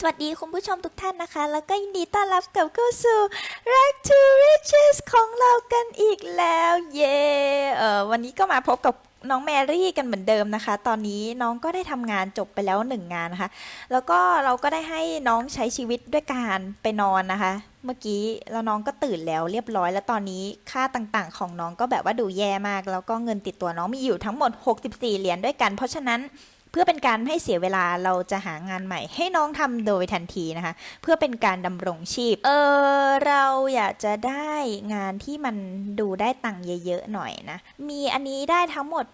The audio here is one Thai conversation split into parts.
สวัสดีคุณผู้ชมทุกท่านนะคะ แล้วก็ยินดีต้อนรับกลับเข้าสู่ Rack to Riches ของเรากันอีกแล้ว เย้เออวันนี้ก็มาพบกับน้องแมรี่กันเหมือนเดิมนะคะ ตอนนี้น้องก็ได้ทำงานจบไปแล้วหนึ่งงานนะคะ แล้วก็เราก็ได้ให้น้องใช้ชีวิตด้วยการไปนอนนะคะ เมื่อกี้แล้วน้องก็ตื่นแล้วเรียบร้อยแล้วตอนนี้ค่าต่างๆ ของน้องก็แบบว่าดูแย่มาก แล้วก็เงินติดตัวน้องมีอยู่ทั้งหมด 64 เหรียญด้วยกัน เพราะฉะนั้น พื่อเป็นการไม่ให้เสียเวลาเราจะหางานใหม่ ให้น้องทำโดยทันทีนะคะ เพื่อเป็นการดำรงชีพ เออเราอยากจะได้งานที่มันดูได้ตังค์เยอะๆหน่อยนะ มีอันนี้ได้ทั้งหมด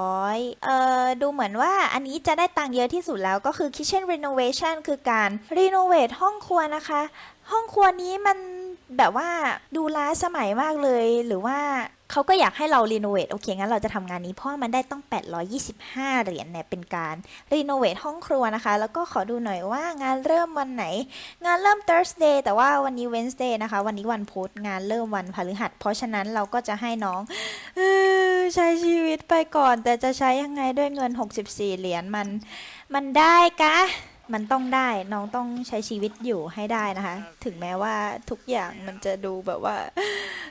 800 เออดูเหมือนว่าอันนี้จะได้ตังค์เยอะที่สุดแล้วก็คือ kitchen renovation คือการรีโนเวทห้องครัวนะคะ ห้องครัวนี้มัน แบบว่าดูล้าสมัยมากเลย หรือว่าเขาก็อยากให้เรารีโนเวทโอเค งั้นเราจะทำงานนี้เพราะมันได้ต้อง 825 เหรียญเนี่ยเป็นการรีโนเวทห้องครัวนะคะ แล้วก็ขอดูหน่อยว่างานเริ่มวันไหน งานเริ่ม Thursday แต่ว่าวันนี้ Wednesday นะคะ วันนี้วันพุธงานเริ่มวันพฤหัส เพราะฉะนั้นเราก็จะให้น้องออใช้ชีวิตไปก่อน แต่จะใช้ยังไงด้วยเงิน 64 เหรียญมัน มันได้กะ มันต้องได้น้องต้องใช้ชีวิตอยู่ให้ได้นะคะ ถึงแม้ว่าทุกอย่างมันจะดูแบบว่า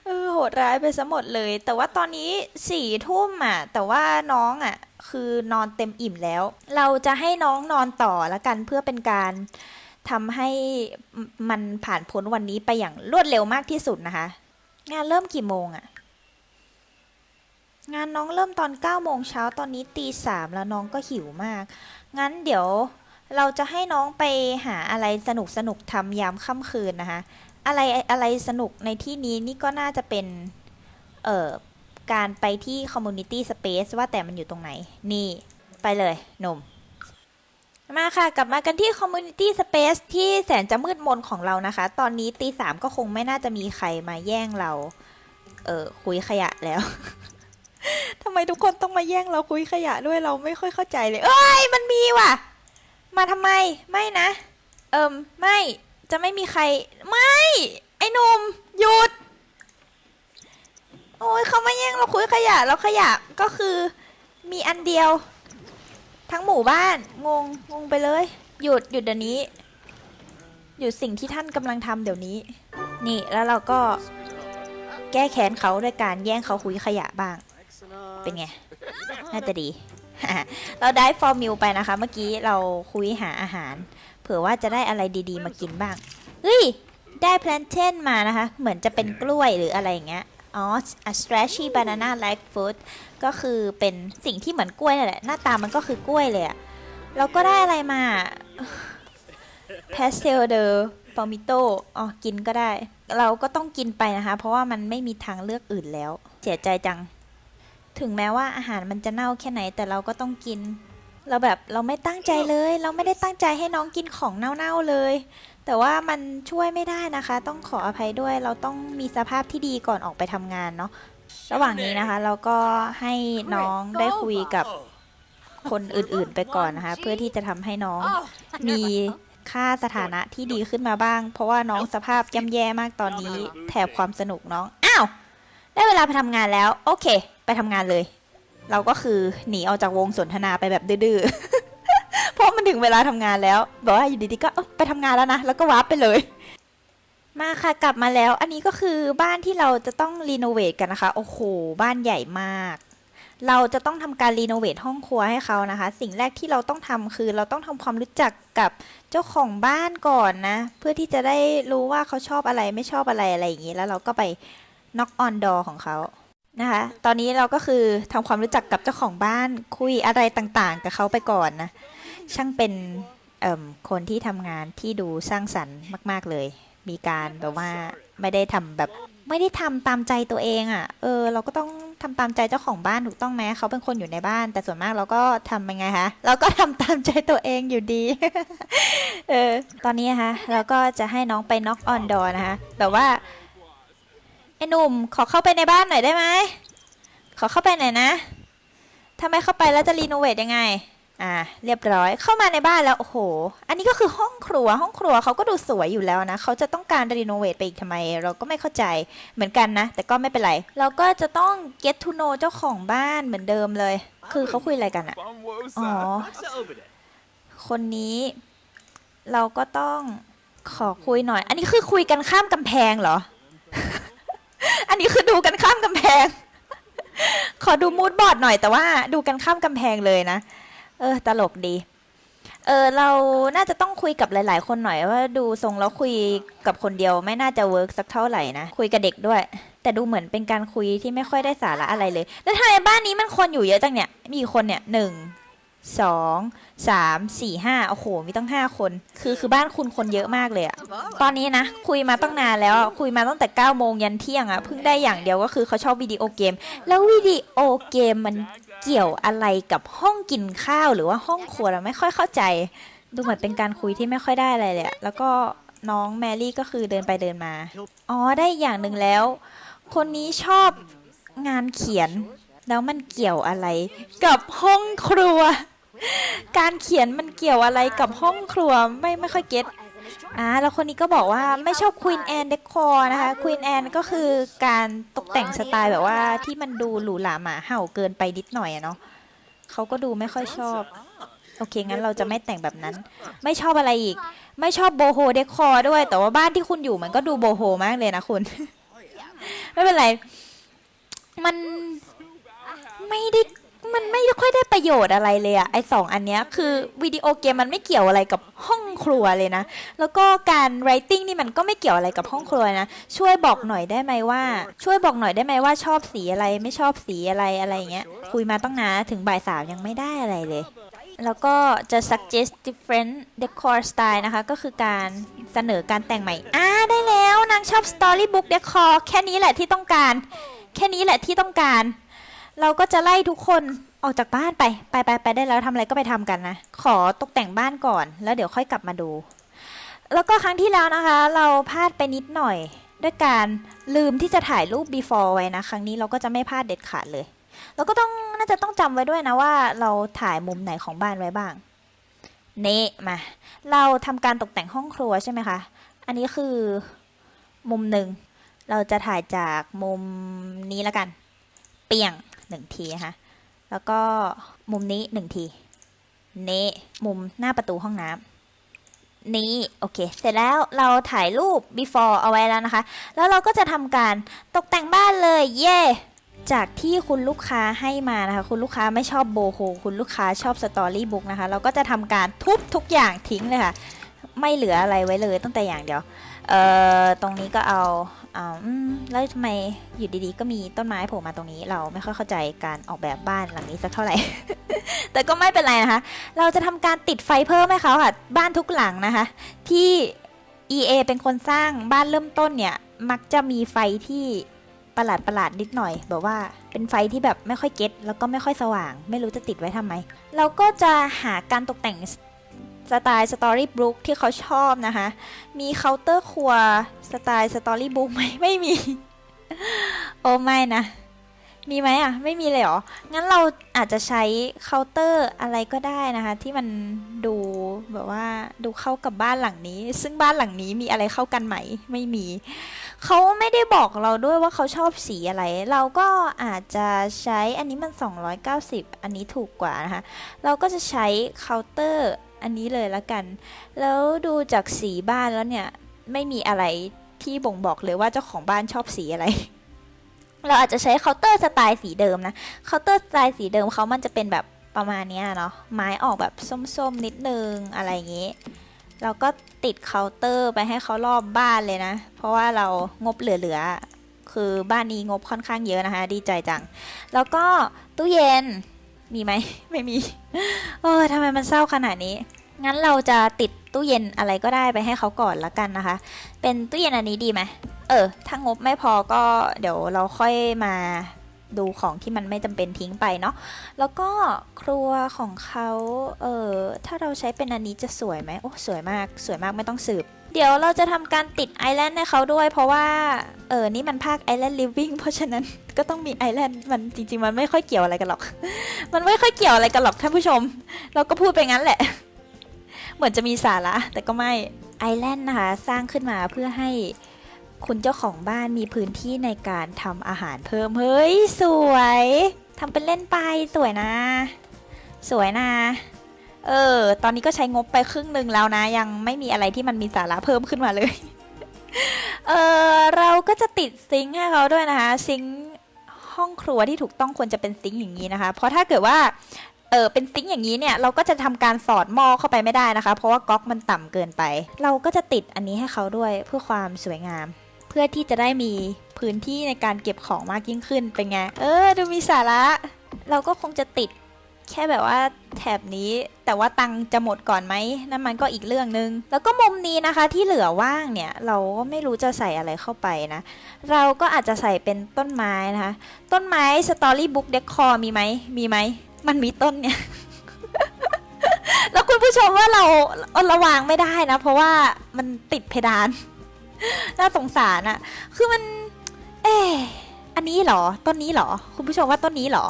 เออโหดร้ายไปซะหมดเลย แต่ว่าตอนนี้สี่ทุ่มอะ แต่ว่าน้องอะ คือนอนเต็มอิ่มแล้ว เราจะให้น้องนอนต่อละกันเพื่อเป็นการทำให้มันผ่านพ้นวันนี้ไปอย่างรวดเร็วมากที่สุดนะคะ งานเริ่มกี่โมงอะงานน้องเริ่มตอน9โมงเช้าตอนนี้ตีสามแล้วน้องก็หิวมาก งั้นเดี๋ยว เราจะให้น้องไปหาอะไรสนุกสนุกทำยามค่ำคืนนะคะ อะไรอะไรสนุกในที่นี้นี่ก็น่าจะเป็น เอ่อ การไปที่ Community Space ว่าแต่มันอยู่ตรงไหน นี่ไปเลยหนุ่ม มาค่ะ กลับมากันที่ Community Space ที่แสนจะมืดมนของเรานะคะ ตอนนี้ตีสามก็คงไม่น่าจะมีใครมาแย่งเรา เออคุยขยะแล้วทำไมทุกคนต้องมาแย่งเราคุยขยะด้วยเราไม่ค่อยเข้าใจเลย เอ้ย มันมีว่ะ มาทำไม ไม่นะ เอิมไม่ จะไม่มีใคร ไม่ ไอ้หนุ่มหยุด โอ้ยเขามาแย่งเราคุยขยะแล้วขยะก็คือมีอันเดียว ทั้งหมู่บ้าน งง งงไปเลย หยุด หยุดเดี๋ยวนี้ หยุดสิ่งที่ท่านกำลังทำเดี๋ยวนี้ นี่แล้วเราก็แก้แค้นเขาด้วยการแย่งเขาคุยขยะบ้าง เป็นไง น่าจะดี เราได้ฟอร์มิลไปนะคะ เมื่อกี้เราคุยหาอาหาร เผื่อว่าจะได้อะไรดีๆ มากินบ้าง เฮ้ย ได้แพลนเทนมานะคะ เหมือนจะเป็นกล้วยหรืออะไรอย่างเงี้ย อ๋อ a stretchy banana like fruit ก็คือเป็นสิ่งที่เหมือนกล้วยนั่นแหละ หน้าตามันก็คือกล้วยเลยอะเราก็ได้อะไรมา pastel de palmito อ๋อ กินก็ได้ เราก็ต้องกินไปนะคะ เพราะว่ามันไม่มีทางเลือกอื่นแล้ว เสียใจจัง ถึงแม้ว่าอาหารมันจะเน่าแค่ไหนแต่เราก็ต้องกิน เราแบบเราไม่ตั้งใจเลย เราไม่ได้ตั้งใจให้น้องกินของเน่าๆเลย แต่ว่ามันช่วยไม่ได้นะคะ ต้องขออภัยด้วย เราต้องมีสภาพที่ดีก่อนออกไปทำงานเนาะระหว่างนี้นะคะ เราก็ให้น้องได้คุยกับคนอื่นๆไปก่อนนะคะ เพื่อที่จะทำให้น้องมีค่าสถานะที่ดีขึ้นมาบ้าง เพราะว่าน้องสภาพย่ำแย่มากตอนนี้ แถบความสนุกน้อง อ้าว ได้เวลาไปทำงานแล้ว โอเค ไปทำงานเลย เราก็คือหนีออกจากวงสนทนาไปแบบดื้อๆ เพราะมันถึงเวลาทำงานแล้วบอกว่าอยู่ดีๆก็ไปทำงานแล้วนะ แล้วก็วาร์ปไปเลย มาค่ะกลับมาแล้ว อันนี้ก็คือบ้านที่เราจะต้องรีโนเวทกันนะคะ โอ้โห บ้านใหญ่มาก เราจะต้องทำการรีโนเวทห้องครัวให้เขานะคะ สิ่งแรกที่เราต้องทำคือเราต้องทำความรู้จักกับเจ้าของบ้านก่อนนะ เพื่อที่จะได้รู้ว่าเขาชอบอะไรไม่ชอบอะไรอะไรอย่างนี้ แล้วเราก็ไป knock on door ของเขา นะคะ ตอนนี้เราก็คือทำความรู้จักกับเจ้าของบ้านคุยอะไรต่างๆ กับเขาไปก่อนนะ ช่างเป็นคนที่ทำงานที่ดูสร้างสรรค์มาก ๆเลย มีการแบบว่าไม่ได้ทำแบบไม่ได้ทำตามใจตัวเองอะ่ะ เออ เราก็ต้องทำตามใจเจ้าของบ้านถูกต้องไหมเขาเป็นคนอยู่ในบ้าน แต่ส่วนมากเราก็ทำยังไงคะ เราก็ทำตามใจตัวเองอยู่ดี เออ ตอนนี้นะคะเราก็จะให้น้องไป knock on door นะคะ แบบว่า ไอ้หนุ่ม ขอเข้าไปในบ้านหน่อยได้ไหม ขอเข้าไปหน่อยนะถ้าไมเข้าไปแล้วจะรีโนเวทยังไง อ่า เรียบร้อย เข้ามาในบ้านแล้ว โอ้โห อันนี้ก็คือห้องครัว ห้องครัวเขาก็ดูสวยอยู่แล้วนะ เขาจะต้องการรีโนเวทไปอีกทำไม เราก็ไม่เข้าใจ เหมือนกันนะ แต่ก็ไม่เป็นไร เราก็จะต้อง get to know เจ้าของบ้านเหมือนเดิมเลย คือเขาคุยอะไรกันอะ Bumwosa. Aw. What's over there? คนนี้ เราก็ต้องขอคุยหน่อย อันนี้คือคุยกันข้ามกำแพงเหรอ นนี้คือดูกันข้ามกำแพง ขอดูมูดบอร์ดหน่อยแต่ว่าดูกันข้ามกำแพงเลยนะ เออ ตลกดี เออเราน่าจะต้องคุยกับหลาย ๆ คนหน่อยว่าดูทรงแล้วคุยกับคนเดียวไม่น่าจะเวิร์กสักเท่าไหร่นะ คุยกับเด็กด้วย แต่ดูเหมือนเป็นการคุยที่ไม่ค่อยได้สาระอะไรเลย แล้วทำไมบ้านนี้มันคนอยู่เยอะจังเนี่ย มีคนเนี่ยหนึ่ง สองสามสี่ห้าโอ้โหมีตั้งห้าคน คือคือบ้านคุณคนเยอะมากเลยอะตอนนี้นะ คุยมาตั้งนานแล้วอะคุยมาตั้งแต่9ก้าโมงยันเที่ยงอะเพิ่งได้อย่างเดียวก็คือเขาชอบวิดีโอเกม แล้ววิดีโอเกมมันเกี่ยวอะไรกับห้องกินข้าวหรือว่าห้องครัวเราไม่ค่อยเข้าใจ ดูเหมือนเป็นการคุยที่ไม่ค่อยได้อะไรเลยอะแล้วก็น้องแมรี่ก็คือเดินไปเดินมา อ๋อได้อย่างหนึ่งแล้ว คนนี้ชอบงานเขียน แล้วมันเกี่ยวอะไร กับห้องครัว การเขียนมันเกี่ยวอะไรกับห้องครัวไม่ไม่ค่อยเก็ตอ่าแล้วคนนี้ก็บอกว่าไม่ชอบ Queen Anne Decor นะคะ Queen Anne ก็คือการตกแต่งสไตล์แบบว่าที่มันดูหรูหราหมาเห่าเกินไปนิดหน่อยอะเนาะเขาก็ดูไม่ค่อยชอบ โอเค งั้นเราจะไม่แต่งแบบนั้น ไม่ชอบอะไรอีก ไม่ชอบโบโฮเดคอร์ด้วย แต่ว่าบ้านที่คุณอยู่มันก็ดูโบโฮมากเลยนะคุณ ไม่เป็นไร มัน ไม่ได้มันไม่ค่อยได้ประโยชน์อะไรเลยอะไอสองอันเนี้ยคือวิดีโอเกมมันไม่เกี่ยวอะไรกับห้องครัวเลยนะ แล้วก็การ writing นี่มันก็ไม่เกี่ยวอะไรกับห้องครัวนะ ช่วยบอกหน่อยได้ไหมว่า ช่วยบอกหน่อยได้ไหมว่าชอบสีอะไรไม่ชอบสีอะไรอะไรเงี้ยคุยมาต้องนานถึงบ่ายสามยังไม่ได้อะไรเลย แล้วก็จะ suggest different decor style นะคะ ก็คือการเสนอการแต่งใหม่อ่าได้แล้วนางชอบ storybook decor แค่นี้แหละที่ต้องการ แค่นี้แหละที่ต้องการ เราก็จะไล่ทุกคนออกจากบ้านไป ไปไปไปได้แล้วทำอะไรก็ไปทำกันนะ ขอตกแต่งบ้านก่อน แล้วเดี๋ยวค่อยกลับมาดู แล้วก็ครั้งที่แล้วนะคะ เราพลาดไปนิดหน่อย ด้วยการลืมที่จะถ่ายรูป before ไว้นะ ครั้งนี้เราก็จะไม่พลาดเด็ดขาดเลยแล้วก็ต้องน่าจะต้องจำไว้ด้วยนะว่า เราถ่ายมุมไหนของบ้านไว้บ้าง เนะมา เราทำการตกแต่งห้องครัวใช่ไหมคะ อันนี้คือมุมหนึ่ง เราจะถ่ายจากมุมนี้แล้วกัน เปียง หนึ่งทีนะคะแล้วก็มุมนี้หนึ่งทีเนะมุมหน้าประตูห้องน้ำนี้โอเค เสร็จแล้วเราถ่ายรูป before เอาไว้แล้วนะคะ แล้วเราก็จะทำการตกแต่งบ้านเลย เย่จากที่คุณลูกค้าให้มานะคะ คุณลูกค้าไม่ชอบโบโฮคุณลูกค้าชอบสตอรี่บุ๊กนะคะ เราก็จะทำการทุบทุกอย่างทิ้งเลยค่ะ ไม่เหลืออะไรไว้เลยตั้งแต่อย่างเดียว เอ่อ ตรงนี้ก็เอา อาแล้วทำไมอยู่ดีๆ ก็มีต้นไม้โผล่มาตรงนี้ เราไม่ค่อยเข้าใจการออกแบบบ้านหลังนี้สักเท่าไหร่ แต่ก็ไม่เป็นไรนะคะ เราจะทำการติดไฟเพิ่มให้เขาค่ะ บ้านทุกหลังนะคะ ที่ EA เป็นคนสร้างบ้านเริ่มต้นเนี่ย มักจะมีไฟที่ประหลาดประหลาดนิดหน่อย แบบว่าเป็นไฟที่แบบไม่ค่อยเก็ตแล้วก็ไม่ค่อยสว่าง ไม่รู้จะติดไว้ทำไม เราก็จะหาการตกแต่งส สไตล์สตอรี่บุ๊กที่เขาชอบนะคะ มีเคาน์เตอร์ครัวสไตล์สตอรี่บุ๊กไหมไม่มี โอ้ไม่นะ มีไหมอะ ไม่มีเลยเหรอ งั้นเราอาจจะใช้เคาน์เตอร์อะไรก็ได้นะคะ ที่มันดูแบบว่าดูเข้ากับบ้านหลังนี้ ซึ่งบ้านหลังนี้มีอะไรเข้ากันไหม ไม่มี เขาไม่ได้บอกเราด้วยว่าเขาชอบสีอะไร เราก็อาจจะใช้อันนี้มัน 290 อันนี้ถูกกว่านะคะ เราก็จะใช้เคาน์เตอร์ อันนี้เลยละกัน แล้วดูจากสีบ้านแล้วเนี่ย ไม่มีอะไรที่บ่งบอกเลยว่าเจ้าของบ้านชอบสีอะไร เราอาจจะใช้เคาน์เตอร์สไตล์สีเดิมนะ เคาน์เตอร์สไตล์สีเดิมเขามันจะเป็นแบบประมาณนี้เนาะ ไม้ออกแบบส้มๆนิดนึงอะไรอย่างงี้ เราก็ติดเคาน์เตอร์ไปให้เขารอบบ้านเลยนะ เพราะว่าเรางบเหลือๆ คือบ้านนี้งบค่อนข้างเยอะนะคะ ดีใจจัง แล้วก็ตู้เย็นมีไหม ไม่มี โอ้ทำไมมันเศร้าขนาดนี้ งั้นเราจะติดตู้เย็นอะไรก็ได้ไปให้เขาก่อนละกันนะคะ เป็นตู้เย็นอันนี้ดีไหมเออ ถ้างบไม่พอก็เดี๋ยวเราค่อยมาดูของที่มันไม่จำเป็นทิ้งไปเนาะ แล้วก็ครัวของเขาเออถ้าเราใช้เป็นอันนี้จะสวยไหมโอ้สวยมาก สวยมากไม่ต้องสืบ เดี๋ยวเราจะทำการติดไอแลนด์ให้เขาด้วย เพราะว่าเออนี่มันภาคไอแลนด์ลิฟวิ่งเพราะฉะนั้นก็ต้องมีไอแลนด์มันจริง ๆ มันไม่ค่อยเกี่ยวอะไรกันหรอก มันไม่ค่อยเกี่ยวอะไรกันหรอกท่านผู้ชม เราก็พูดไปงั้นแหละ เหมือนจะมีสาระ แต่ก็ไม่ไอแลนด์นะคะสร้างขึ้นมาเพื่อให้คุณเจ้าของบ้านมีพื้นที่ในการทำอาหารเพิ่ม เฮ้ย สวยทำเป็นเล่นไปสวยนะ สวยนะเเออ ตอนนี้ก็ใช้งบไปครึ่งหนึ่งแล้วนะ ยังไม่มีอะไรที่มันมีสาระเพิ่มขึ้นมาเลย เออเราก็จะติดซิงค์ให้เขาด้วยนะคะ ซิงค์ห้องครัวที่ถูกต้องควรจะเป็นซิงค์อย่างนี้นะคะ เพราะถ้าเกิดว่า เออเป็นซิงค์อย่างนี้เนี่ยเราก็จะทำการสอดหม้อเข้าไปไม่ได้นะคะ เพราะว่าก๊อกมันต่ำเกินไป เราก็จะติดอันนี้ให้เขาด้วยเพื่อความสวยงาม เพื่อที่จะได้มีพื้นที่ในการเก็บของมากยิ่งขึ้นเป็นไงเออ ดูมีสาระ เราก็คงจะติดแค่แบบว่าแถบนี้แต่ว่าตังจะหมดก่อนไหมนั่นมันก็อีกเรื่องนึง แล้วก็มุมนี้นะคะที่เหลือว่างเนี่ย เราก็ไม่รู้จะใส่อะไรเข้าไปนะ เราก็อาจจะใส่เป็นต้นไม้นะคะ ต้นไม้สตอรี่บุ๊กเดคคอมีไหมมีไหม มันมีต้นเนี่ย แล้วคุณผู้ชมว่าเราระวางไม่ได้นะ เพราะว่ามันติดเพดาน น่าสงสารอะคือมัน เอออันนี้หรอ ต้นนี้หรอ คุณผู้ชมว่าต้นนี้หรอ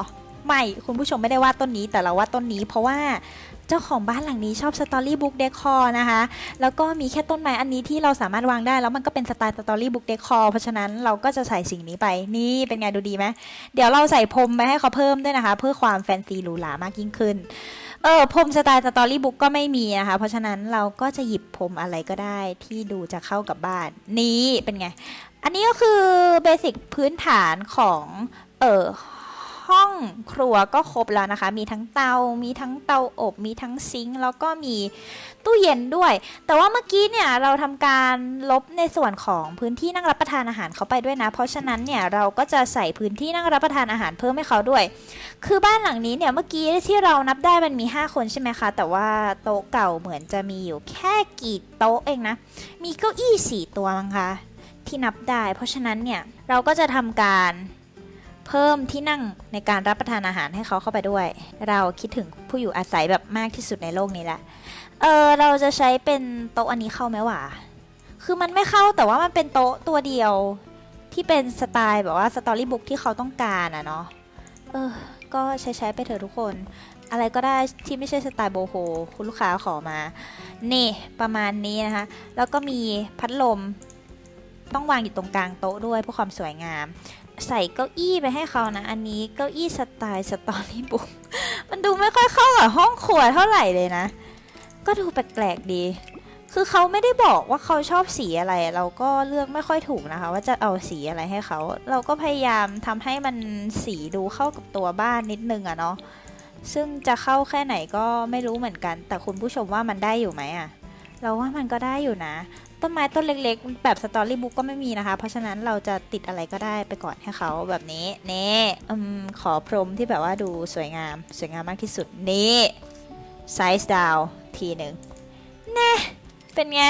ไม่ คุณผู้ชมไม่ได้ว่าต้นนี้ แต่เราว่าต้นนี้ เพราะว่า เจ้าของบ้านหลังนี้ชอบสตอรี่บุ๊กเดคอร์นะคะ แล้วก็มีแค่ต้นไม้อันนี้ที่เราสามารถวางได้ แล้วมันก็เป็นสไตล์สตอรี่บุ๊กเดคอร์เพราะฉะนั้นเราก็จะใส่สิ่งนี้ไป นี่เป็นไงดูดีไหม เดี๋ยวเราใส่พรมไปให้เขาเพิ่มด้วยนะคะ เพื่อความแฟนซีหรูหรามากยิ่งขึ้น เออพรมสไตล์สตอรี่บุ๊กก็ไม่มีนะคะ เพราะฉะนั้นเราก็จะหยิบพรมอะไรก็ได้ที่ดูจะเข้ากับบ้าน นี่เป็นไง อันนี้ก็คือเบสิกพื้นฐานของ เออ ห้องครัวก็ครบแล้วนะคะ มีทั้งเตา มีทั้งเตาอบ มีทั้งซิงค์แล้วก็มีตู้เย็นด้วย แต่ว่าเมื่อกี้เนี่ยเราทำการลบในส่วนของพื้นที่นั่งรับประทานอาหารเขาไปด้วยนะ เพราะฉะนั้นเนี่ยเราก็จะใส่พื้นที่นั่งรับประทานอาหารเพิ่มให้เขาด้วย คือบ้านหลังนี้เนี่ยเมื่อกี้ที่เรานับได้มันมี 5 คนใช่ไหมคะ แต่ว่าโต๊ะเก่าเหมือนจะมีอยู่แค่กี่โต๊ะเองนะ มีเก้าอี้สี่ตัวมั้งคะที่นับได้ เพราะฉะนั้นเนี่ยเราก็จะทำการ เพิ่มที่นั่งในการรับประทานอาหารให้เขาเข้าไปด้วย เราคิดถึงผู้อยู่อาศัยแบบมากที่สุดในโลกนี้แหละ เออเราจะใช้เป็นโต๊ะอันนี้เข้าไหมวะ คือมันไม่เข้าแต่ว่ามันเป็นโต๊ะตัวเดียวที่เป็นสไตล์แบบว่าสตอรี่บุ๊กที่เขาต้องการอะเนาะ เออ ก็ใช้ใช้ไปเถอะทุกคน อะไรก็ได้ที่ไม่ใช่สไตล์โบโฮคุณลูกค้าขอมา นี่ประมาณนี้นะคะ แล้วก็มีพัดลมต้องวางอยู่ตรงกลางโต๊ะด้วยเพื่อความสวยงาม ใส่เก้าอี้ไปให้เขานะ อันนี้เก้าอี้สไตล์สตอรี่บุ๊กมันดูไม่ค่อยเข้ากับห้องครัวเท่าไหร่เลยนะ ก็ดูแปลกๆดี คือเขาไม่ได้บอกว่าเขาชอบสีอะไร เราก็เลือกไม่ค่อยถูกนะคะ ว่าจะเอาสีอะไรให้เขา เราก็พยายามทำให้มันสีดูเข้ากับตัวบ้านนิดนึงอะเนาะ ซึ่งจะเข้าแค่ไหนก็ไม่รู้เหมือนกัน แต่คุณผู้ชมว่ามันได้อยู่ไหมอะเราว่ามันก็ได้อยู่นะ ต้นไม้ต้นเล็กๆ แบบสตอรี่บุ๊กก็ไม่มีนะคะ เพราะฉะนั้นเราจะติดอะไรก็ได้ไปก่อนให้เขาแบบนี้เน่อมขอพรมที่แบบว่าดูสวยงาม สวยงามมากที่สุดนี่ไซส์ดาวทีหนึ่งแน่เป็นไง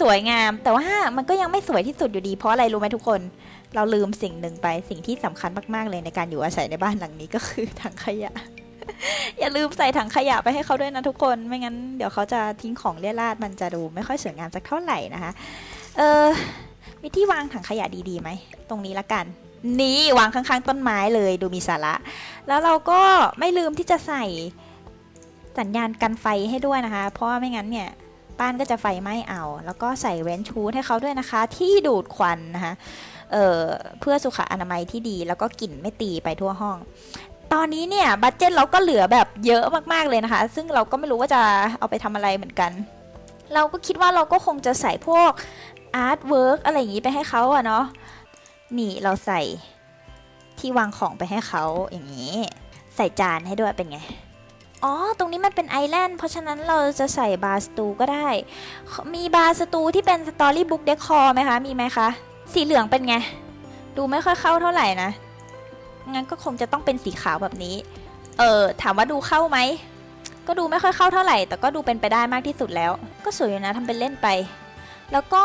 สวยงามแต่ว่ามันก็ยังไม่สวยที่สุดอยู่ดีเพราะอะไรรู้ไหมทุกคน เราลืมสิ่งหนึ่งไปสิ่งที่สำคัญมากๆเลยในการอยู่อาศัยในบ้านหลังนี้ก็คือถังขยะ อย่าลืมใส่ถังขยะไปให้เขาด้วยนะทุกคน ไม่งั้นเดี๋ยวเขาจะทิ้งของเลี่ยราดมันจะดูไม่ค่อยสวยงามสักเท่าไหร่นะคะ เออมีที่วางถังขยะดีๆไหม ตรงนี้ละกัน นี่วางข้างๆต้นไม้เลยดูมีสาระ แล้วเราก็ไม่ลืมที่จะใส่สัญญาณกันไฟให้ด้วยนะคะ เพราะว่าไม่งั้นเนี่ยบ้านก็จะไฟไหม้เอา แล้วก็ใส่เว้นชูดให้เขาด้วยนะคะ ที่ดูดควันนะคะเอ่อเพื่อสุขอนามัยที่ดีแล้วก็กลิ่นไม่ตีไปทั่วห้อง ตอนนี้เนี่ยบัตเจ็ตเราก็เหลือแบบเยอะมากๆเลยนะคะ ซึ่งเราก็ไม่รู้ว่าจะเอาไปทำอะไรเหมือนกัน เราก็คิดว่าเราก็คงจะใส่พวกอาร์ตเวิร์กอะไรอย่างนี้ไปให้เขาอะเนาะนี่เราใส่ที่วางของไปให้เขาอย่างนี้ ใส่จานให้ด้วยเป็นไง อ๋อ ตรงนี้มันเป็นไอแลนด์เพราะฉะนั้นเราจะใส่บาร์สตูก็ได้ มีบาร์สตูที่เป็นสตอรี่บุ๊กเดคอร์ไหมคะ มีไหมคะ สีเหลืองเป็นไง ดูไม่ค่อยเข้าเท่าไหร่นะ งั้นก็คงจะต้องเป็นสีขาวแบบนี้ เออถามว่าดูเข้าไหม ก็ดูไม่ค่อยเข้าเท่าไหร่ แต่ก็ดูเป็นไปได้มากที่สุดแล้ว ก็สวยอยู่นะทำเป็นเล่นไป แล้วก็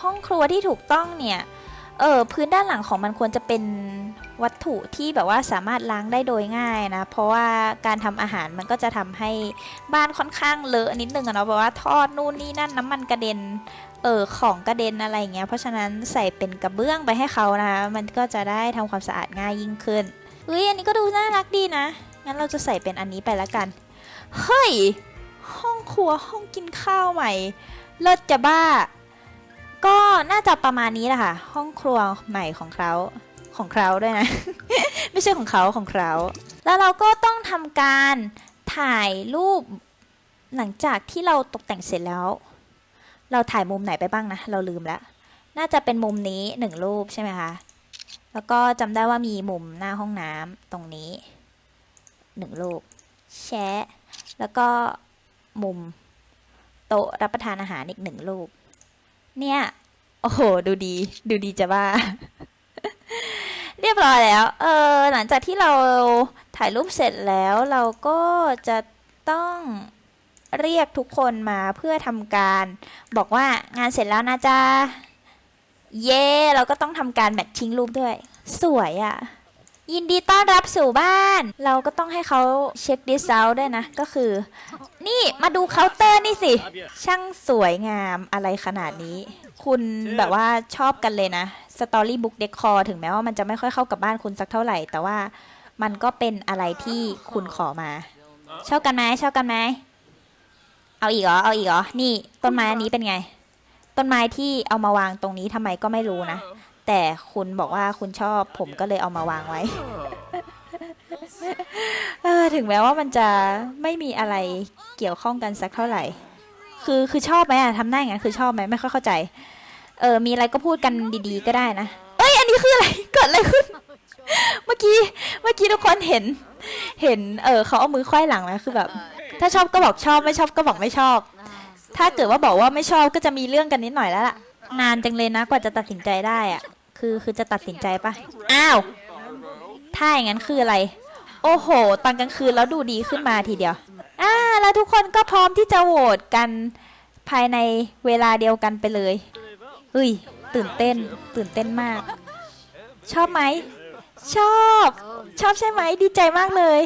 ห้องครัวที่ถูกต้องเนี่ย เออพื้นด้านหลังของมันควรจะเป็นวัตถุที่แบบว่าสามารถล้างได้โดยง่ายนะ เพราะว่าการทำอาหารมันก็จะทำให้บ้านค่อนข้างเลอะนิดนึงอะเนาะแบบว่าทอดนู่นนี่นั่นน้ำมันกระเด็น เออของกระเด็นอะไรอย่างเงี้ย เพราะฉะนั้นใส่เป็นกระเบื้องไปให้เขานะคะมันก็จะได้ทำความสะอาดง่ายยิ่งขึ้นเฮ้ยอันนี้ก็ดูน่ารักดีนะ งั้นเราจะใส่เป็นอันนี้ไปละกัน เฮ้ย ห้องครัวห้องกินข้าวใหม่ เลิศจะบ้า ก็น่าจะประมาณนี้แหละค่ะ ห้องครัวใหม่ของเขาของเขาด้วยนะ ไม่ใช่ของเขาของเขา แล้วเราก็ต้องทำการถ่ายรูปหลังจากที่เราตกแต่งเสร็จแล้ว เราถ่ายมุมไหนไปบ้างนะ เราลืมแล้วน่าจะเป็นมุมนี้หนึ่งรูปใช่ไหมคะ แล้วก็จำได้ว่ามีมุมหน้าห้องน้ำตรงนี้หนึ่งรูป แชะ แล้วก็มุมโต๊ะรับประทานอาหารอีกหนึ่งรูป เนี่ย โอ้โห ดูดี ดูดีจะบ้าเรียบร้อยแล้ว เออ หลังจากที่เราถ่ายรูปเสร็จแล้วเราก็จะต้อง เรียกทุกคนมาเพื่อทำการ บอกว่างานเสร็จแล้วนะจ๊ะ เย่เราก็ต้องทำการแมทชิ่งรูปด้วย สวยอะ่ะ ยินดีต้อนรับสู่บ้าน เราก็ต้องให้เขาเช็คดิสเอาด้วยนะ ก็คือ นี่มาดูเคาน์เตอร์นี่สิ ช่างสวยงามอะไรขนาดนี้ คุณแบบว่าชอบกันเลยนะสตอรี่บุ๊กเดคอถึงแม้ว่ามันจะไม่ค่อยเข้ากับบ้านคุณสักเท่าไหร่ แต่ว่ามันก็เป็นอะไรที่คุณขอมา ชอบกันไหมชอบกันไหม เอาอีกเหรอ เอาอีกเหรอ นี่ต้นไม้อันนี้เป็นไง ต้นไม้ที่เอามาวางตรงนี้ทำไมก็ไม่รู้นะ แต่คุณบอกว่าคุณชอบผมก็เลยเอามาวางไว้ เออถึงแม้ว่ามันจะไม่มีอะไรเกี่ยวข้องกันสักเท่าไหร่ คือคือชอบไหมอะทำได้ไงนคือชอบไหมไม่ค่อยเข้าใจ เออ มีอะไรก็พูดกันดีๆ ก็ได้นะ เอ้ย อันนี้คืออะไร เกิดอะไรขึ้น เมื่อกี้ เมื่อกี้ทุกคนเห็น เห็น เออเขาเอามือควายหลังไหมคือแบบ ถ้าชอบก็บอกชอบไม่ชอบก็บอกไม่ชอบ ถ้าเกิดว่าบอกว่าไม่ชอบก็จะมีเรื่องกันนิดหน่อยแล้วล่ะ นานจังเลยนะกว่าจะตัดสินใจได้อะคือคือจะตัดสินใจปะอ้าว ถ้าอย่างนั้นคืออะไร โอ้โห ตอนกลางคืนแล้วดูดีขึ้นมาทีเดียว อ่า แล้วทุกคนก็พร้อมที่จะโหวตกันภายในเวลาเดียวกันไปเลยเฮ้ย ตื่นเต้น ตื่นเต้นมาก ชอบไหม ชอบ ชอบใช่ไหม ดีใจมากเลย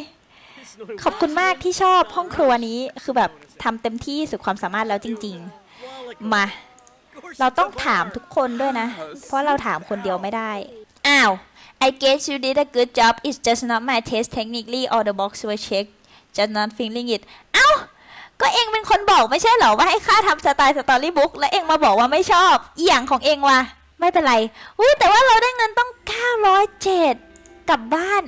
ขอบคุณมากที่ชอบห้องครัวนี้คือแบบทำเต็มที่สุดความสามารถแล้วจริง ๆ มา เราต้องถามทุกคนด้วยนะ เพราะเราถามคนเดียวไม่ได้ อ้าว I guess you did a good job it's just not my taste technically all the box were checked just not feeling it เอ้า ก็เองเป็นคนบอกไม่ใช่เหรอว่าให้ข้าทำสไตล์สตอรี่บุ๊กแล้วเองมาบอกว่าไม่ชอบอีหยังของเองวะไม่เป็นไร อุ้ยแต่ว่าเราได้เงินต้อง 907 กลับบ้าน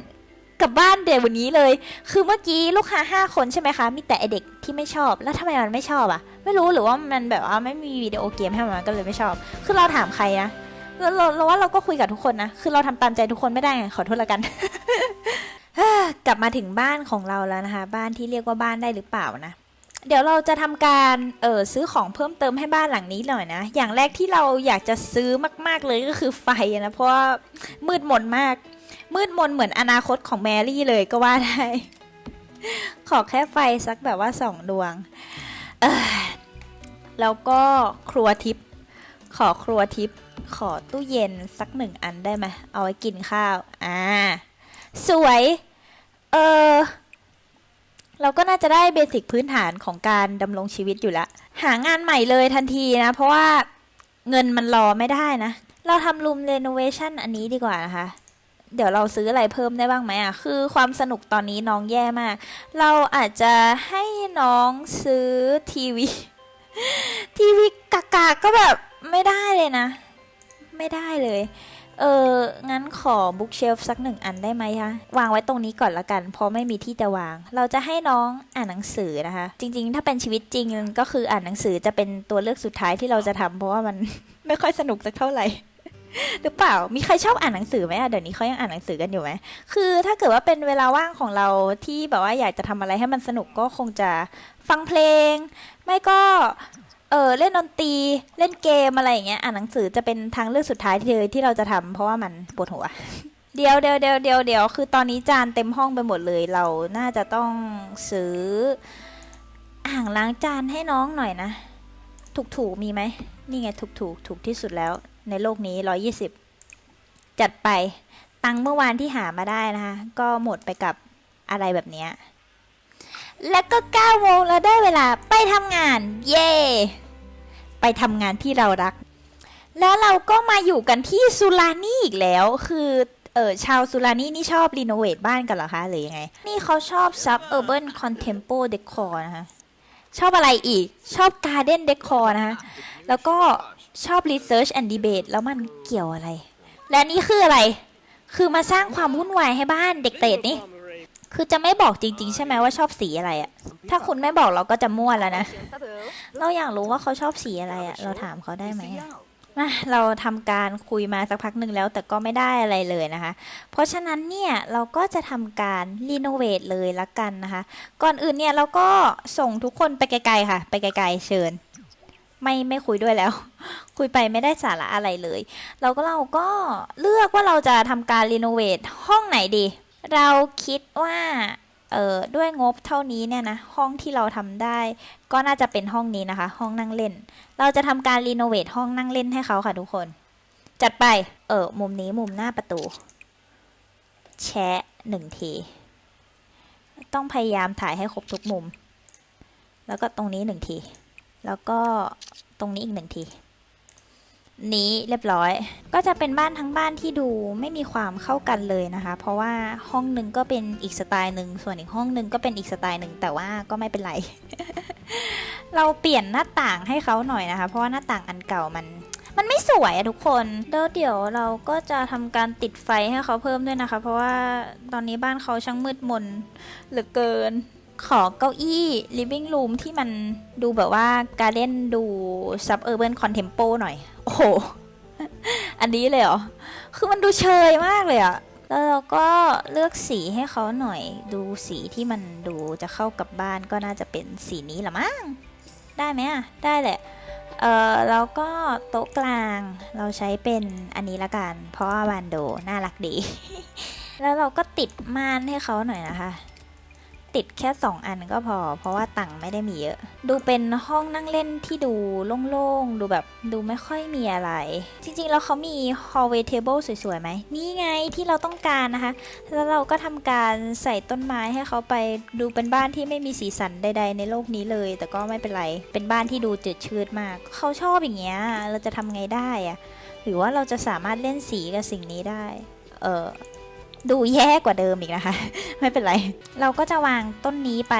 กลับบ้านเดี๋ยววันนี้เลย คือเมื่อกี้ลูกค้าห้าคนใช่ไหมคะ มีแต่ไอเด็กที่ไม่ชอบ แล้วทำไมมันไม่ชอบอะไม่รู้หรือว่ามันแบบว่าไม่มีวิดีโอเกมให้มันก็เลยไม่ชอบ คือเราถามใครนะเราเราว่าเราก็คุยกับทุกคนนะ คือเราทำตามใจทุกคนไม่ได้ไงขอโทษละกัน กลับมาถึงบ้านของเราแล้วนะคะ บ้านที่เรียกว่าบ้านได้หรือเปล่านะ เดี๋ยวเราจะทำการเออซื้อของเพิ่มเติมให้บ้านหลังนี้หน่อยนะ อย่างแรกที่เราอยากจะซื้อมาก ๆเลยก็คือไฟนะ เพราะว่ามืดมนมาก มืดมนเหมือนอนาคตของแมรี่เลยก็ว่าได้ ขอแค่ไฟสักแบบว่าสองดวงเออแล้วก็ครัวทิพย์ขอครัวทิพย์ขอตู้เย็นสักหนึ่งอันได้ไหมเอาไว้กินข้าว อ่า สวย เออเราก็น่าจะได้เบสิกพื้นฐานของการดำรงชีวิตอยู่ล้วหางานใหม่เลยทันทีนะ เพราะว่าเงินมันรอไม่ได้นะ เราทำรูมเรโนเวชันอันนี้ดีกว่านะคะ เดี๋ยวเราซื้ออะไรเพิ่มได้บ้างไหมอะ คือความสนุกตอนนี้น้องแย่มาก เราอาจจะให้น้องซื้อทีวี ทีวีกากาก็แบบไม่ได้เลยนะ ไม่ได้เลย เออ งั้นขอบุ๊กเชลฟ์สักหนึ่งอันได้ไหมคะ วางไว้ตรงนี้ก่อนละกัน เพราะไม่มีที่จะวาง เราจะให้น้องอ่านหนังสือนะคะ จริง ๆ ถ้าเป็นชีวิตจริงก็คืออ่านหนังสือจะเป็นตัวเลือกสุดท้ายที่เราจะทำเพราะว่ามัน ไม่ค่อยสนุกสักเท่าไหร่ หรือเปล่า มีใครชอบอ่านหนังสือไหมอะเดี๋ยวนี้เขายังอ่านหนังสือกันอยู่ไหม คือถ้าเกิดว่าเป็นเวลาว่างของเราที่แบบว่าอยากจะทำอะไรให้มันสนุกก็คงจะฟังเพลง ไม่ก็ เออเล่นดนตรี เล่นเกมอะไรอย่างเงี้ย อ่านหนังสือจะเป็นทางเลือกสุดท้ายที่เลยที่เราจะทำเพราะว่ามันปวดหัว เดี๋ยวเดี๋ยวเดี๋ยวเดี๋ยวเดี๋ยวคือตอนนี้จานเต็มห้องไปหมดเลย เราน่าจะต้องซื้ออ่างล้างจานให้น้องหน่อยนะ ถูกถูกมีไหม นี่ไงถูกถูกถูกที่สุดแล้ว ในโลกนี้ร้อยี่สิบจัดไป ตังเมื่อวานที่หามาได้นะคะ ก็หมดไปกับอะไรแบบนี้ แล้วก็9โมงแล้วได้เวลาไปทำงาน เย่ไปทำงานที่เรารัก แล้วเราก็มาอยู่กันที่สุรานี่อีกแล้ว คือเออชาวสุรานี่นี่ชอบรีโนเวทบ้านกันเหรอคะหรือยังไง นี่เขาชอบ suburban contemporary decor นะคะ ชอบอะไรอีก ชอบ garden decor นะคะ แล้วก็ ชอบ research and debate แล้วมันเกี่ยวอะไร และนี่คืออะไร คือมาสร้างความวุ่นวายให้บ้านเด็กเตดนี่ คือจะไม่บอกจริง ๆ ใช่ไหมว่าชอบสีอะไรอะถ้าคุณไม่บอกเราก็จะมั่วแล้วนะ เราอยากรู้ว่าเขาชอบสีอะไรอะเราถามเขาได้ไหมอะมาเราทำการคุยมาสักพักหนึ่งแล้วแต่ก็ไม่ได้อะไรเลยนะคะ เพราะฉะนั้นเนี่ยเราก็จะทำการรีโนเวทเลยละกันนะคะ ก่อนอื่นเนี่ยเราก็ส่งทุกคนไปไกลๆค่ะ ไปไกลๆเชิญ ไม่ไม่คุยด้วยแล้ว คุยไปไม่ได้สาระอะไรเลย เราก็เราก็เลือกว่าเราจะทำการรีโนเวทห้องไหนดี เราคิดว่าเออด้วยงบเท่านี้เนี่ยนะห้องที่เราทำได้ ก็น่าจะเป็นห้องนี้นะคะ ห้องนั่งเล่น เราจะทำการรีโนเวทห้องนั่งเล่นให้เขาค่ะทุกคน จัดไปเออมุมนี้มุมหน้าประตู แชะหนึ่งทีต้องพยายามถ่ายให้ครบทุกมุม แล้วก็ตรงนี้หนึ่งที แล้วก็ตรงนี้อีกหนึ่งที นี้เรียบร้อย ก็จะเป็นบ้านทั้งบ้านที่ดูไม่มีความเข้ากันเลยนะคะ เพราะว่าห้องหนึ่งก็เป็นอีกสไตล์หนึ่งส่วนอีกห้องหนึ่งก็เป็นอีกสไตล์หนึ่งแต่ว่าก็ไม่เป็นไร เราเปลี่ยนหน้าต่างให้เขาหน่อยนะคะ เพราะว่าหน้าต่างอันเก่ามันมันไม่สวยอะทุกคนแล้วเดี๋ยวเราก็จะทำการติดไฟให้เขาเพิ่มด้วยนะคะ เพราะว่าตอนนี้บ้านเขาช่างมืดมนเหลือเกิน ขอเก้าอี้ living room ที่มันดูแบบว่าการเล่นดู suburban contempo หน่อย โอ้โห อันนี้เลยเหรอ คือมันดูเชยมากเลยอะแล้วเราก็เลือกสีให้เขาหน่อย ดูสีที่มันดูจะเข้ากับบ้านก็น่าจะเป็นสีนี้ละมั้ง ได้ไหมอะได้แหละ เออแล้วก็โต๊ะกลางเราใช้เป็นอันนี้ละกัน เพราะว่าบานโดน่ารักดี แล้วเราก็ติดม่านให้เขาหน่อยนะคะ ติดแค่ 2 อันก็พอ เพราะว่าตังค์ไม่ได้มีเยอะ ดูเป็นห้องนั่งเล่นที่ดูโล่งๆ ดูแบบดูไม่ค่อยมีอะไร จริงๆ แล้วเขามี hallway table สวยๆไหม นี่ไงที่เราต้องการนะคะ แล้วเราก็ทำการใส่ต้นไม้ให้เขาไปดูเป็นบ้านที่ไม่มีสีสันใด ๆ ในโลกนี้เลย แต่ก็ไม่เป็นไร เป็นบ้านที่ดูจืดชืดมาก เขาชอบอย่างเงี้ย เราจะทำไงได้อะหรือว่าเราจะสามารถเล่นสีกับสิ่งนี้ได้ เออ ดูแย่กว่าเดิมอีกนะคะ ไม่เป็นไร เราก็จะวางต้นนี้ไป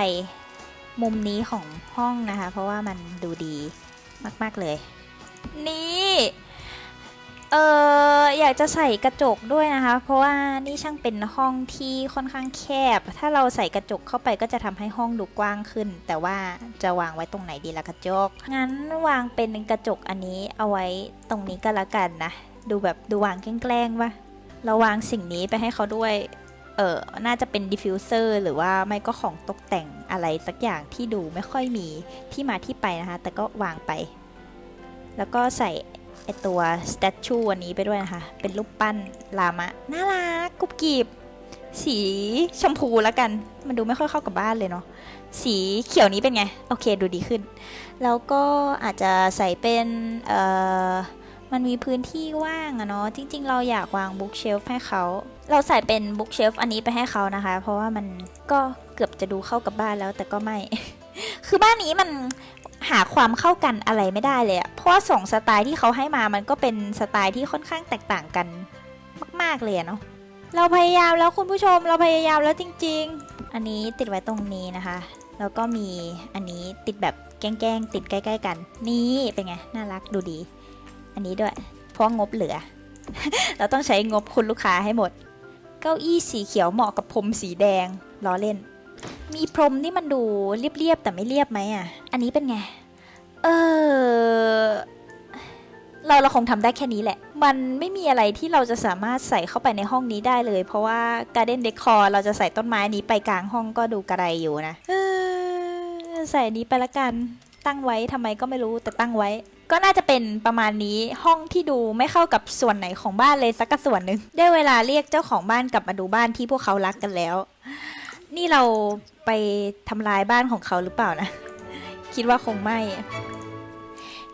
มุมนี้ของห้องนะคะ เพราะว่ามันดูดีมาก ๆ เลย นี่เอออยากจะใส่กระจกด้วยนะคะ เพราะว่านี่ช่างเป็นห้องที่ค่อนข้างแคบ ถ้าเราใส่กระจกเข้าไปก็จะทำให้ห้องดูกว้างขึ้น แต่ว่าจะวางไว้ตรงไหนดีล่ะกระจก งั้นวางเป็นกระจกอันนี้เอาไว้ตรงนี้ก็แล้วกันนะ ดูแบบดูวางแกล้งๆวะ เราวางสิ่งนี้ไปให้เขาด้วย เออน่าจะเป็นดิฟฟิวเซอร์หรือว่าไม่ก็ของตกแต่งอะไรสักอย่างที่ดูไม่ค่อยมีที่มาที่ไปนะคะ แต่ก็วางไป แล้วก็ใส่ไอตัวสแตชูอันนี้ไปด้วยนะคะ เป็นรูปปั้นลามะ น่ารักกุบกีบสีชมพูแล้วกัน มันดูไม่ค่อยเข้ากับบ้านเลยเนาะ สีเขียวนี้เป็นไง โอเคดูดีขึ้น แล้วก็อาจจะใส่เป็น เอ่อ มันมีพื้นที่ว่างอะเนาะจริง ๆ เราอยากวางบุ๊กเชลฟ์ให้เขาเราใส่เป็นบุ๊กเชลฟ์อันนี้ไปให้เขานะคะ เพราะว่ามันก็เกือบจะดูเข้ากับบ้านแล้วแต่ก็ไม่ คือบ้านนี้มันหาความเข้ากันอะไรไม่ได้เลยอะเพราะว่าสองสไตล์ที่เขาให้มามันก็เป็นสไตล์ที่ค่อนข้างแตกต่างกันมาก ๆเลยเนาะเราพยายามแล้วคุณผู้ชมเราพยายามแล้วจริง ๆ อันนี้ติดไว้ตรงนี้นะคะ แล้วก็มีอันนี้ติดแบบแกล้งๆติดใกล้ ๆ กัน นี่เป็นไงน่ารักดูดี อันนี้ด้วย เพราะงบเหลือ เราต้องใช้งบคุณลูกค้าให้หมด เก้าอี้สีเขียวเหมาะกับพรมสีแดงล้อเล่น มีพรมที่มันดูเรียบๆแต่ไม่เรียบไหมอะ อันนี้เป็นไง เออเราเราคงทำได้แค่นี้แหละ มันไม่มีอะไรที่เราจะสามารถใส่เข้าไปในห้องนี้ได้เลย เพราะว่า Garden Decor เราจะใส่ต้นไม้นี้ไปกลางห้องก็ดูกระไรอยู่นะใส่นนี้ไปละกัน ตั้งไว้ทำไมก็ไม่รู้แต่ตั้งไว้ ก็น่าจะเป็นประมาณนี้ห้องที่ดูไม่เข้ากับส่วนไหนของบ้านเลยสักส่วนหนึ่งได้เวลาเรียกเจ้าของบ้านกลับมาดูบ้านที่พวกเขารักกันแล้ว นี่เราไปทำลายบ้านของเขาหรือเปล่านะ คิดว่าคงไม่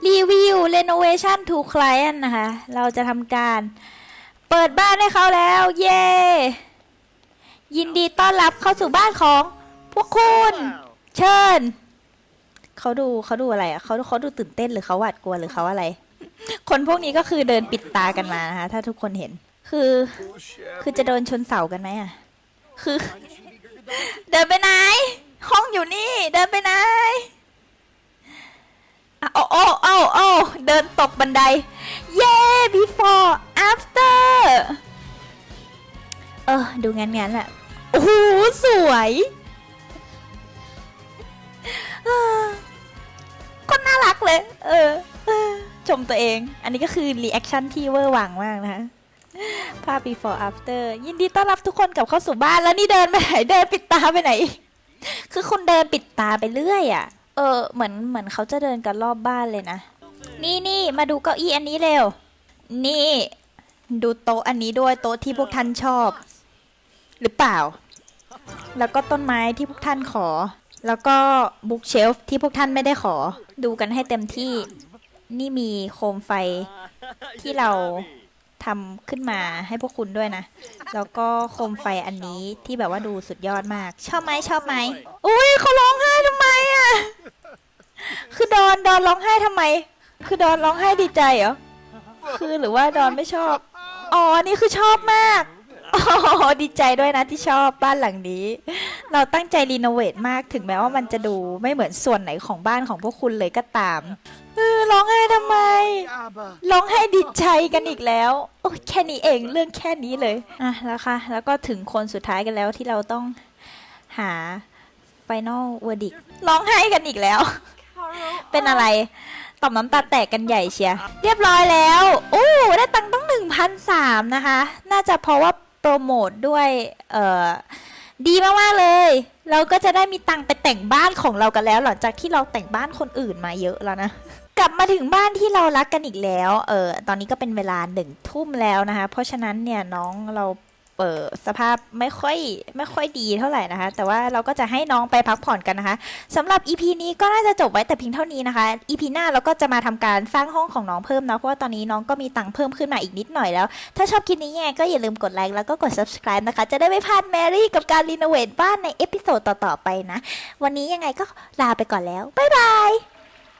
รีวิว renovation to client นะคะ เราจะทำการเปิดบ้านให้เขาแล้ว เย้ยินดีต้อนรับเข้าสู่บ้านของพวกคุณ เชิญ เขาดูเขาดูอะไรอะเขาเขาดูตื่นเต้นหรือเขาหวาดกลัวหรือเขาอะไร คนพวกนี้ก็คือเดินปิดตากันมานะคะถ้าทุกคนเห็น คือ คือจะโดนชนเสากันไหมอะ คือ เดินไปไหน ห้องอยู่นี่ เดินไปไหนอะโอ้โอ้โอ้โอ้เดินตกบันได เย้ before after เออ ดูงั้นงั้นแหละโอ้โห สวย อ่าก็น่ารักเลยเออเออ ชมตัวเอง อันนี้ก็คือรีแอคชั่นที่เวอร์หวังมากนะคะภาพ before after ยินดีต้อนรับทุกคนกลับเข้าสู่บ้านแล้วนี่เดินไปไหนเดินปิดตาไปไหน คือคุณเดินปิดตาไปเรื่อยอะ่ะ เออ เหมือนเหมือนเขาจะเดินกันรอบบ้านเลยนะ นี่นี่มาดูเก้าอี้อันนี้เร็ว นี่ ดูโต๊ะอันนี้ด้วยโต๊ะที่พวกท่านชอบ หรือเปล่า แล้วก็ต้นไม้ที่พวกท่านขอ แล้วก็บุ๊กเชลฟ์ที่พวกท่านไม่ได้ขอดูกันให้เต็มที่นี่มีโคมไฟที่เราทำขึ้นมาให้พวกคุณด้วยนะ แล้วก็โคมไฟอันนี้ที่แบบว่าดูสุดยอดมาก ชอบไหมชอบไหมอุ้ยเขาร้องไห้ทำไมอะ คือดอนดอนร้องไห้ทำไม คือดอนร้องไห้ดีใจเหรอ คือหรือว่าดอนไม่ชอบ อ๋อ นี่คือชอบมาก อ๋อดีใจด้วยนะที่ชอบบ้านหลังนี้ เราตั้งใจรีโนเวทมากถึงแม้ว่ามันจะดูไม่เหมือนส่วนไหนของบ้านของพวกคุณเลยก็ตามเออร้องไห้ทำไม ร้องไห้ดีใจกันอีกแล้ว โอ้ยแค่นี้เองเรื่องแค่นี้เลยอะแล้วค่ะ แล้วก็ถึงคนสุดท้ายกันแล้วที่เราต้องหา Final Verdict ร้องไห้กันอีกแล้ว เป็นอะไรต่อมน้ำตาแตกกันใหญ่เชียร์เรียบร้อยแล้ว โอ้ ได้ตังค์ต้องหนึ่งพันสามนะคะ น่าจะเพราะว่า โปรโมทด้วยเอ่อดีมากๆเลย เราก็จะได้มีตังค์ไปแต่งบ้านของเรากันแล้ว หลังจากที่เราแต่งบ้านคนอื่นมาเยอะแล้วนะกลับมาถึงบ้านที่เรารักกันอีกแล้ว เออ ตอนนี้ก็เป็นเวลาหนึ่งทุ่มแล้วนะคะ เพราะฉะนั้นเนี่ยน้องเรา เปิดสภาพไม่ค่อยไม่ค่อยดีเท่าไหร่นะคะ แต่ว่าเราก็จะให้น้องไปพักผ่อนกันนะคะสำหรับ EP นี้ก็น่าจะจบไว้แต่เพียงเท่านี้นะคะ EP หน้าเราก็จะมาทำการสร้างห้องของน้องเพิ่มนะเพราะว่าตอนนี้น้องก็มีตังค์เพิ่มขึ้นมาอีกนิดหน่อยแล้ว ถ้าชอบคลิปนี้ยังไงก็อย่าลืมกดไลค์แล้วก็กด subscribe นะคะ จะได้ไม่พลาดแมรี่กับการรีโนเวทบ้านในเอพิโซดต่อๆไปนะ วันนี้ยังไงก็ลาไปก่อนแล้วบ๊ายบาย